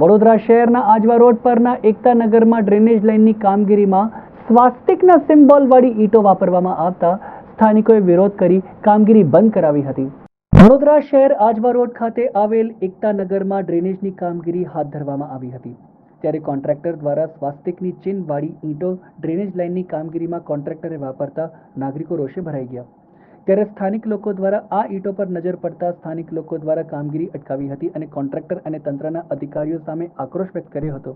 વડોદરા શહેરના આજવા રોડ પરના એકતા ડ્રેનેજ લાઇનની કામગીરીમાં સ્વાસ્તિકના સિમ્બોલવાળી ઈંટો વાપરવામાં આવતા સ્થાનિકોએ વિરોધ કરી કામગીરી બંધ કરાવી હતી. વડોદરા શહેર આજવા રોડ ખાતે આવેલ એકતા નગરમાં ડ્રેનેજની કામગીરી હાથ ધરવામાં આવી હતી. ત્યારે કોન્ટ્રાક્ટર દ્વારા સ્વાસ્તિકની ચિહ્નવાળી ઈંટો ડ્રેનેજ લાઇનની કામગીરીમાં કોન્ટ્રાક્ટરે વાપરતા નાગરિકો રોષે ભરાઈ ગયા. ત્યારે સ્થાનિક લોકો દ્વારા આ ઈંટો પર નજર પડતા સ્થાનિક લોકો દ્વારા કામગીરી અટકાવી હતી અને કોન્ટ્રાક્ટર અને તંત્રના અધિકારીઓ સામે આક્રોશ વ્યક્ત કર્યો હતો.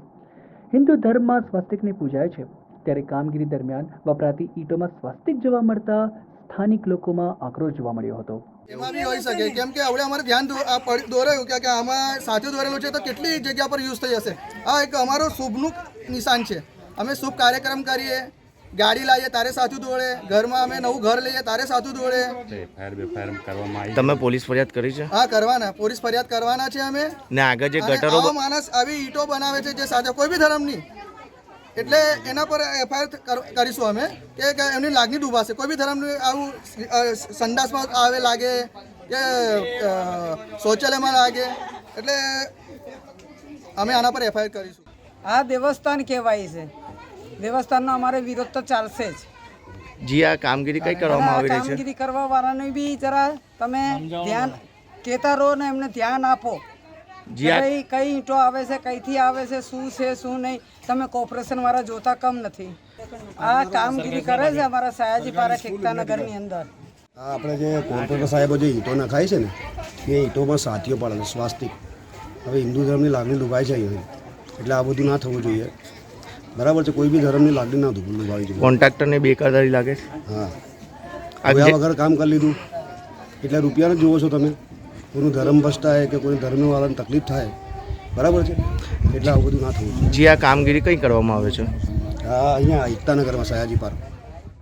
હિન્દુ ધર્મમાં સ્વસ્તિકની પૂજાય છે. ત્યારે કામગીરી દરમિયાન વપરાતી ઈંટોમાં સ્વાસ્તિક જોવા મળતા સ્થાનિક લોકોમાં આક્રોશ જોવા મળ્યો હતો. એમાં બી હોઈ શકે. કેમ કે હવે અમારે ધ્યાન દોરાયું કે આમાં સાચું દોરેલું છે તો કેટલી જગ્યા પર યુઝ થઈ હશે? આ એક અમારો શુભનું નિશાન છે. અમે શુભ કાર્યક્રમ કરીએ ગાડી લાવીએ તારે સાચું દોડે. ઘરમાં અમે નવું ઘર લઈએ તારે સાચું દોડે. કરવામાં આવી. તમે પોલીસ ફરિયાદ કરી છે? હા કરવાના. પોલીસ ફરિયાદ કરવાના છે અમે. ને આગળ જે ગટરો માણસ આવી ઈંટો બનાવે છે જે સાચા કોઈ બી ધર્મની. એટલે એના પર એફઆઈઆર કરીશું અમે. કે એમની લાગણી ડૂબાશે કોઈ બી ધર્મનું આવું સંડાસમાં આવે લાગે કે શૌચાલયમાં લાગે. એટલે અમે આના પર એફઆઈઆર કરીશું. આ દેવસ્થાન કહેવાય છે. દેવસ્થાનનો અમારે વિરોધ તો ચાલશે જ. જી આ કામગીરી કઈ કરવામાં આવી રહી છે? કામગીરી કરવા વાળાને બી જરા તમે ધ્યાન કહેતા રહો ને એમને ધ્યાન આપો. જી કઈ કઈ ઈંટો આવે છે કઈથી આવે છે શું છે શું નહીં તમે કોર્પોરેશન વાળા જોતા કમ નથી. આ કામગીરી કરે છે અમારા સયાજી પારા એકતા નગરની અંદર. આ આપણે જે કોર્પોરેટર સાહેબો જે ઈંટો નખાય છે ને એ ઈંટોમાં સાથીઓ પાડે છે સ્વાસ્તિક. હવે હિન્દુ ધર્મની લાગણી ડૂબાય છે અહીંયા એટલે આ બધું ના થવું જોઈએ. બરાબર છે કોઈ બી ધર્મની લાગણી ના ડૂબાવી જોઈએ કોન્ટ્રાક્ટરને બેકારદારી લાગે છે? હા. આ જોયા વગર કામ કરી લીધું. એટલે રૂપિયાને જુઓ છો તમે? કોઈનું ધર્મ ભ્રષ્ટ કે કોઈ ધર્મવાળાને તકલીફ થાય? બરાબર છે? એટલે આવું બધું ના થવું જે જી આ કામગીરી કઈ કરવામાં આવે છે? હા અહીંયા એકતાનગરમાં સયાજી પાર્ક